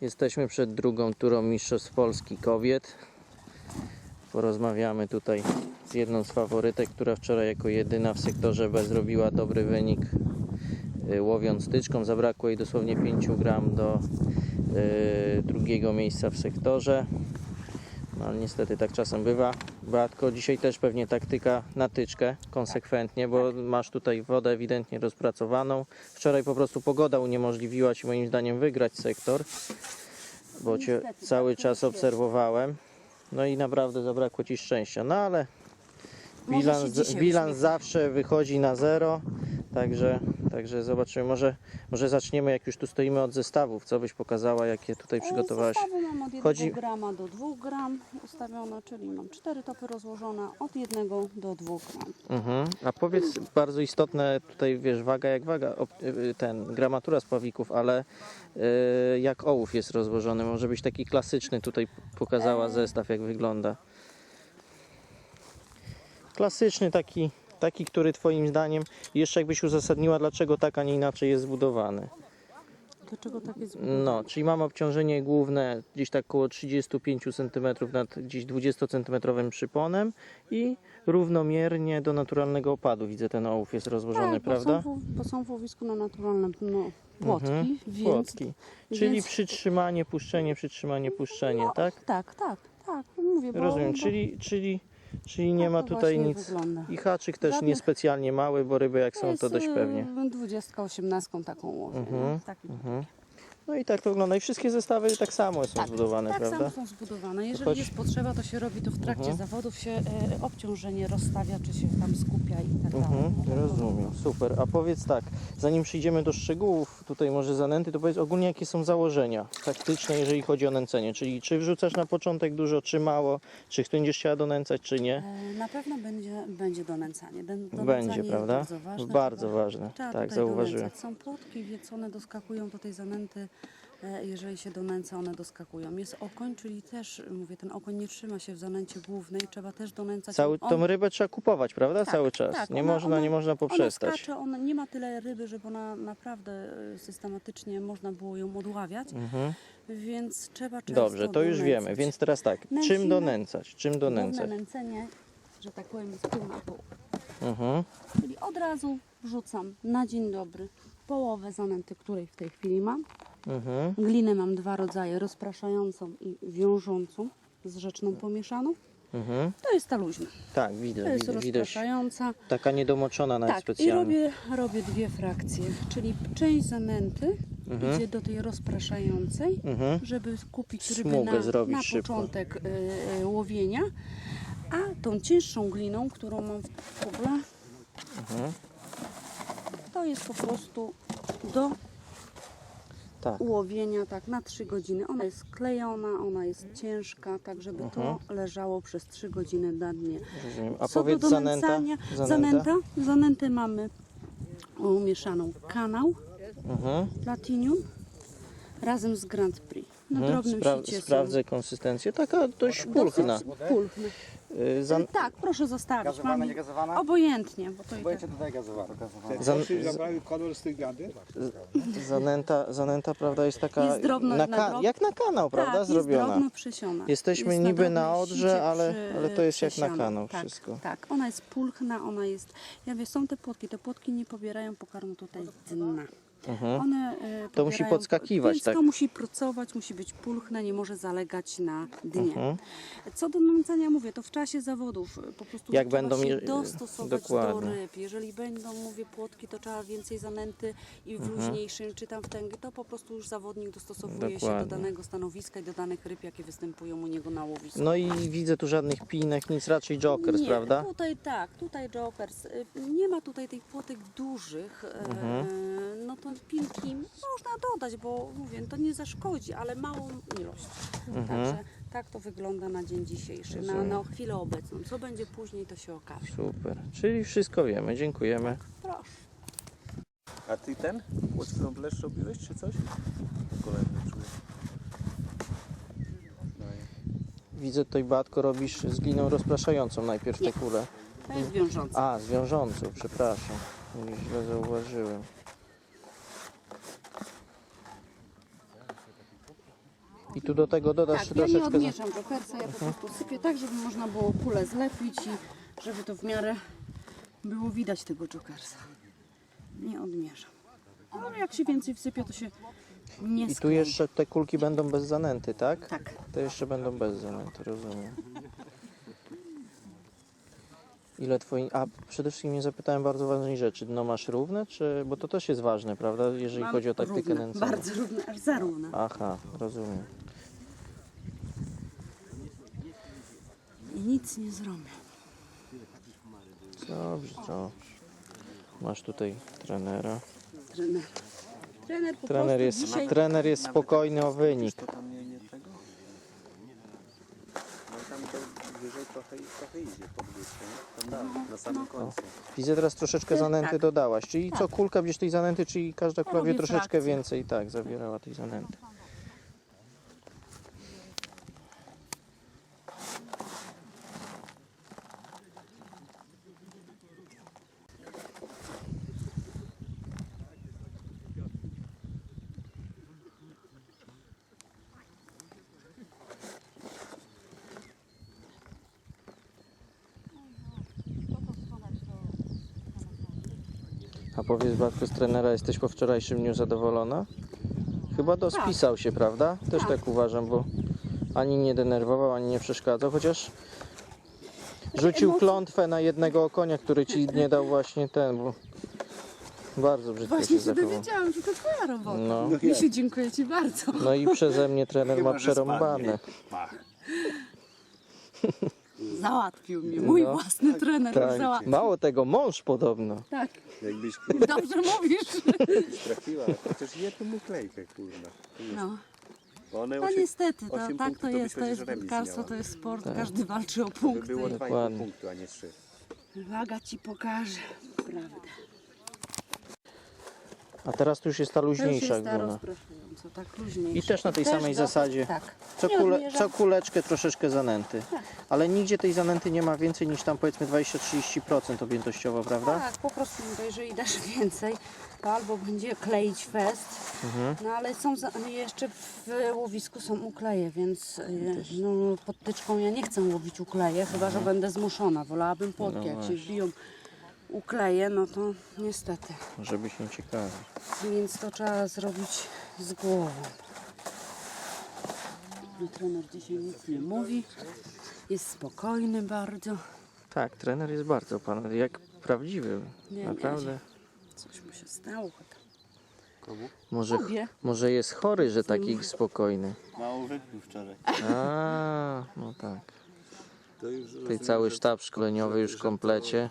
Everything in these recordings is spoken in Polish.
Jesteśmy przed drugą turą Mistrzostw Polski Kobiet. Porozmawiamy tutaj z jedną z faworytek, która wczoraj jako jedyna w sektorze B zrobiła dobry wynik y, łowiąc tyczką. Zabrakło jej dosłownie 5 gram do y, drugiego miejsca w sektorze. No ale niestety tak czasem bywa. Beatko, dzisiaj też pewnie taktyka na tyczkę konsekwentnie, bo masz tutaj wodę ewidentnie rozpracowaną. Wczoraj po prostu pogoda uniemożliwiła Ci moim zdaniem wygrać sektor, bo Cię Niestety, cały tak, czas obserwowałem. No i naprawdę zabrakło Ci szczęścia. No ale bilans, bilans zawsze wychodzi na zero, także, także zobaczymy. Może, może zaczniemy, jak już tu stoimy od zestawów. Co byś pokazała, jakie tutaj przygotowałaś? Zestawy mam od 1 Chodzi- grama do 2 gram ustawione, czyli mam 4 topy rozłożone od 1 do 2 gram. Mhm. A powiedz, bardzo istotne tutaj, wiesz, waga jak waga, op- y, ten, gramatura spławików, ale y, jak ołów jest rozłożony? Może byś taki klasyczny tutaj pokazała E. zestaw, jak wygląda. Klasyczny taki, taki, który twoim zdaniem, jeszcze jakbyś uzasadniła, dlaczego tak, a nie inaczej jest zbudowany. Dlaczego tak jest? No, czyli mamy obciążenie główne gdzieś tak około 35 cm nad gdzieś 20 cm przyponem i równomiernie do naturalnego opadu. Widzę ten ołów jest rozłożony, tak, prawda? Bo są, w, bo są w łowisku na naturalne no, płotki, Mhm, więc... Płotki. Czyli więc- przytrzymanie, puszczenie, przytrzymanie, puszczenie, tak? Tak, tak, tak, mówię, bo... Rozumiem, bo czyli, czyli, czyli nie tak ma tutaj nic. Wygląda. I haczyk też Żadnych- niespecjalnie mały, bo ryby jak są to dość pewnie. Dwudziestka, osiemnastką taką łowię. Mhm, nie? Takim Mhm. No i tak to wygląda. I wszystkie zestawy tak samo są Tak, zbudowane, tak prawda? samo są zbudowane. Jeżeli choć- jest potrzeba, to się robi to w trakcie Mhm. zawodów, się e, obciążenie rozstawia, czy się tam skupia i tak dalej. Mhm, No, to- rozumiem, super. A powiedz tak, zanim przyjdziemy do szczegółów, tutaj może zanęty, to powiedz ogólnie jakie są założenia taktyczne, jeżeli chodzi o nęcenie. Czyli czy wrzucasz na początek dużo, czy mało, czy będziesz chciała donęcać, czy nie? E, Na pewno będzie, będzie donęcanie. Den- donęcanie Będzie, jest prawda? Bardzo ważne. Bardzo Trzeba- ważne, Trzeba tak, tutaj zauważyłem. donęcać. Są płotki wiecone, doskakują do tej zanęty. E, Jeżeli się donęca, one doskakują. Jest okoń, czyli też, mówię, ten okoń nie trzyma się w zanęcie głównej, trzeba też donęcać. Cały, On- tą rybę trzeba kupować, prawda? Tak, Cały czas. tak, nie, ona- można, ona- nie można Ona poprzestać. skacze, ona nie ma tyle ryby, żeby ona naprawdę e, systematycznie można było ją odławiać, Mhm. więc trzeba często Dobrze, to już donęcać. wiemy. Więc teraz tak, czym Nęcimy. donęcać? Czym donęcać? nęcenie, że tak powiem, jest pół na pół. Mhm. Czyli od razu wrzucam na dzień dobry połowę zanęty, której w tej chwili mam. Mhm. Glinę mam dwa rodzaje, rozpraszającą i wiążącą z rzeczną pomieszaną. Mhm. To jest ta luźna. Tak, To widzę, jest widzę, rozpraszająca. Taka niedomoczona nawet Tak, i robię, robię dwie frakcje, czyli część zanęty Mhm. idzie do tej rozpraszającej, Mhm. żeby kupić ryby Smugę na, na początek y, y, łowienia, a tą cięższą gliną, którą mam w kuble, Mhm. to jest po prostu do Tak. łowienia tak na 3 godziny. Ona jest klejona, ona jest ciężka, tak żeby Mhm. to leżało przez 3 godziny na dnie. Rozumiem. A Co powiedz do zanęta? donęcania, Zanęta? zanętę mamy mieszaną kanał, Mhm. Platinium razem z Grand Prix. Na Mhm. drobnym Spra- są- sprawdzę konsystencję. Taka dość pulchna. Dosyć pulchne. Y, Zan- Tak, proszę zostawić. Gazowana, Mam nie gazowana? obojętnie, bo to i Boję tak. cię tutaj gazowana. Zan- Czy zabrali kolor z tych gady? zanęta, zanęta, prawda, jest taka. Jest drobno- na na ka- drob- Jak na kanał, prawda? tak, Zrobiona. jest drobno przysiona. Jesteśmy Jest niby na drobnym odrze, ale- przy- ale to jest jak na kanał tak, wszystko. Tak, ona jest pulchna, ona jest... Ja wiem, są te płotki, te płotki nie pobierają pokarmu tutaj dna. Mhm. One e, To musi podskakiwać, Więc tak? to musi pracować, musi być pulchne, nie może zalegać na dnie. Mhm. Co do nęcania, mówię, to w czasie zawodów e, po prostu Jak trzeba będą się je- dostosować dokładnie. do ryb. Jeżeli będą, mówię, płotki, to trzeba więcej zanęty i w Mhm. luźniejszym, czy tam wtęgi, to po prostu już zawodnik dostosowuje się Dokładnie. do danego stanowiska i do danych ryb, jakie występują u niego na łowisku. No i widzę tu żadnych pinek, nic, raczej jokers, nie, prawda? Tutaj tak, tutaj Jokers. Y, Nie ma tutaj tych płotek dużych. e, Mhm. No to pinki można dodać, bo mówię, to nie zaszkodzi, ale małą ilość. Mhm. Także tak to wygląda na dzień dzisiejszy, na, na chwilę obecną. Co będzie później, to się okaże. Super. Czyli wszystko wiemy, dziękujemy. Proszę. A ty ten? Flash robiłeś czy coś? Kolejny czuję. Widzę tutaj Batko robisz z gliną rozpraszającą najpierw te Nie. kule. To jest wiążące. A, z wiążącą, przepraszam. Źle zauważyłem. I tu do tego dodasz Tak, ja nie troszeczkę... za- odmieszam jokersa, ja po prostu sypię tak, żeby można było kulę zlepić i żeby to w miarę było widać tego jokersa. Nie odmieszam. Ale jak się więcej wsypie, to się nie I tu jeszcze te kulki będą bez zanęty, tak? Tak. To jeszcze będą bez zanęty, rozumiem. Ile twoi... A przede wszystkim nie zapytałem bardzo ważnej rzeczy. Dno masz równe, czy... Bo to też jest ważne, prawda? Jeżeli Mam chodzi o taktykę równe, nęcenia. Bardzo równe, aż za równe. Aha, rozumiem. I nic nie zrobię. Dobrze, dobrze. Masz tutaj trenera. Trener. Trener po Trener prostu jest, dzisiaj... trener jest spokojny o wynik. To tam nie, nie tego? No tam to wyżej trochę, trochę idzie pod górkę, nie? Tam na samym końcu. Widzę teraz troszeczkę zanęty tak. dodałaś. Czyli co kulka bierz tej zanęty, czyli każda kula wie robię troszeczkę frakcję. więcej, tak, zawierała tej zanęty. A powiedz Bartku, z trenera jesteś po wczorajszym dniu zadowolona? Chyba dospisał się, prawda? Też tak. uważam, bo ani nie denerwował, ani nie przeszkadzał, chociaż rzucił klątwę na jednego konia, który ci nie dał właśnie ten, bo bardzo brzydko Właśnie się sobie zachował. wiedziałam, że to twoja robota. No. Misiu, dziękuję Ci bardzo. No i przeze mnie trener ma Chyba, że przerąbane. Pach. Załatwił mnie, mój No. własny trener Tak. załatwił. Mało tego, mąż podobno. Tak, Jakbyś kurwa dobrze mówisz. trafiła, chociaż jedną uklejkę kurwa. No, Bo one no osiem, niestety, to, osiem tak punktów to byś jest, to chociaż jest remis piłkarstwo, miała. to jest sport, Tak. każdy walczy o by punkty. było 2,5 Dokładnie. punktu, a nie 3. Waga Ci pokaże prawdę. A teraz tu już jest ta luźniejsza jest ta tak luźniejsza. I też na tej samej do- zasadzie. Tak. Co, Nie kule, odmierzam. co kuleczkę troszeczkę zanęty. Tak. Ale nigdzie tej zanęty nie ma więcej niż tam powiedzmy 20-30% objętościowo, prawda? Tak, po prostu mówię, jeżeli dasz więcej, to albo będzie kleić fest, Mhm. no ale są za, jeszcze w łowisku są ukleje, więc y, no, pod tyczką ja nie chcę łowić ukleje, chyba że będę zmuszona. Wolałabym płotki, Mhm. No jak się wbiją ukleje, no to niestety. Żeby się ciekawi. Więc to trzeba zrobić z głową. No, trener dzisiaj nic nie mówi, jest spokojny bardzo. Tak, trener jest bardzo pan, jak prawdziwy. Nie, Naprawdę. Coś mu się stało chyba. Komu? Może, może jest chory, że taki spokojny. Mało wypił wczoraj. A, no tak. Tutaj cały sztab szkoleniowy już w komplecie.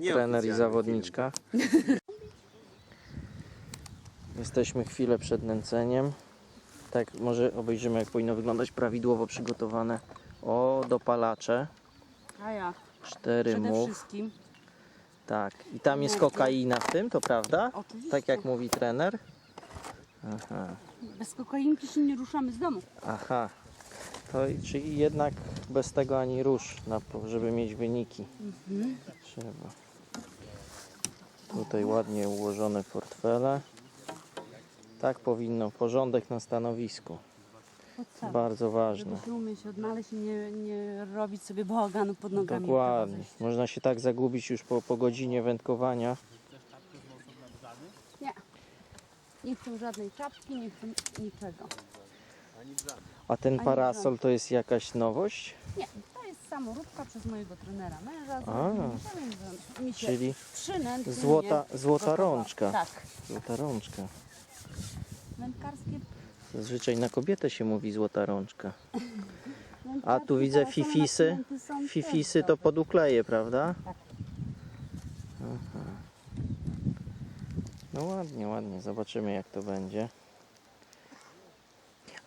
nie- trener i zawodniczka. Jesteśmy chwilę przed nęceniem. Tak, może obejrzymy jak powinno wyglądać prawidłowo przygotowane. O, dopalacze. A ja Cztery przede much. wszystkim Tak. I tam jest kokaina w tym, to prawda? Oczywiście. Tak jak mówi trener? Aha. Bez kokainki się nie ruszamy z domu. Aha. To, czyli jednak bez tego ani rusz, na, żeby mieć wyniki. Trzeba. Tutaj ładnie ułożone portfele. Tak powinno. Porządek na stanowisku. Podstawa. Bardzo ważne. Żeby się umieć odnaleźć i nie, nie robić sobie bałaganu pod nogami. Dokładnie. Można się tak zagubić już po, po godzinie wędkowania. Nie. Nie chcę żadnej czapki, nie chcę niczego. A ten Ani parasol to jest jakaś nowość? Nie, to jest samoróbka przez mojego trenera męża. A. mi się Czyli złota, złota gotowa. rączka. Tak. Złota rączka. Wędkarskie. Zazwyczaj na kobietę się mówi złota rączka. A tu widzę fifisy. Fifisy to dobre. pod ukleje, prawda? Tak. Aha. No ładnie, ładnie. Zobaczymy jak to będzie.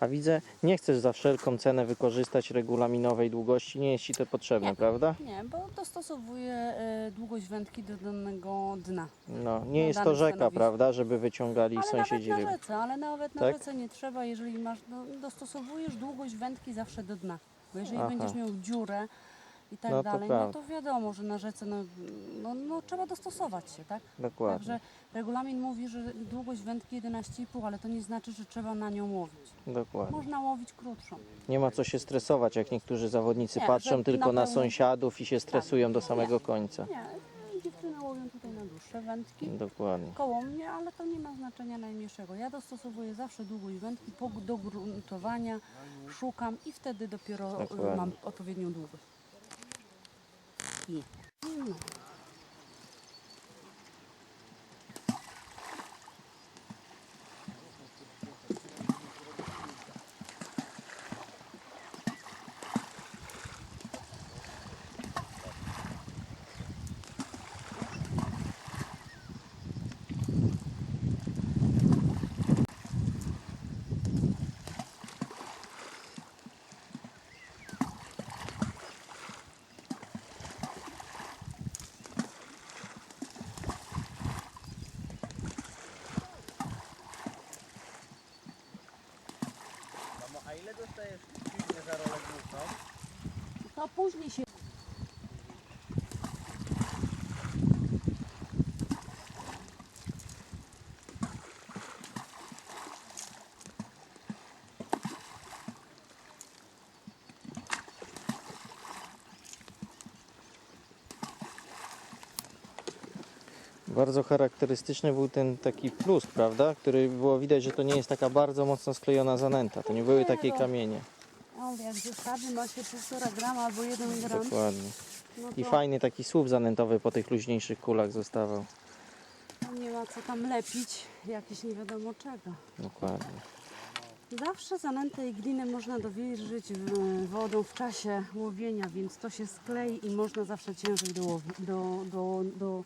A widzę, nie chcesz za wszelką cenę wykorzystać regulaminowej długości. Nie jest Ci to potrzebne, Nie. prawda? Nie, bo dostosowuję e, długość wędki do danego dna. No, nie jest to rzeka, prawda, żeby wyciągali Ale sąsiedzi nawet na rzece, ale nawet na Tak? rzece nie trzeba, jeżeli masz, no, dostosowujesz długość wędki zawsze do dna. Bo jeżeli Aha. będziesz miał dziurę i tak No to dalej, prawda. no to wiadomo, że na rzece no, no, no, trzeba dostosować się, tak? Dokładnie. Także regulamin mówi, że długość wędki 11,5, ale to nie znaczy, że trzeba na nią łowić. Dokładnie. Można łowić krótszą. Nie ma co się stresować, jak niektórzy zawodnicy Nie, patrzą że tylko na na sąsiadów i się stresują do samego końca. Nie, dziewczyny łowią tutaj na dłuższe wędki. Dokładnie. Koło mnie, ale to nie ma znaczenia najmniejszego. Ja dostosowuję zawsze długość wędki po, do gruntowania, szukam i wtedy dopiero y, Dokładnie. mam odpowiednią długość. I no. A Później się Bardzo charakterystyczny był ten taki plus, prawda? Który było widać, że to nie jest taka bardzo mocno sklejona zanęta. To nie były takie no. kamienie. Jak zestawy ma się 1,5 grama albo 1 gram, Dokładnie. no I to, fajny taki słup zanętowy po tych luźniejszych kulach zostawał. nie ma co tam lepić, jakieś nie wiadomo czego. Dokładnie. Zawsze zanętę i glinę można dowilżyć w- wodą w czasie łowienia, więc to się sklei i można zawsze ciężej dołowi- do, do, do,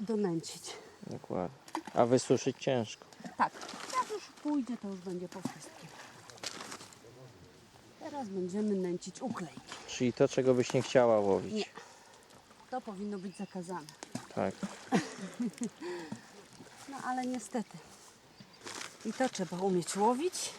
donęcić. Dokładnie. A wysuszyć ciężko. Tak, jak już pójdzie, to już będzie po wszystkim. Teraz będziemy nęcić uklejki. Czyli to, czego byś nie chciała łowić. Nie. To powinno być zakazane. Tak. No ale niestety. I to trzeba umieć łowić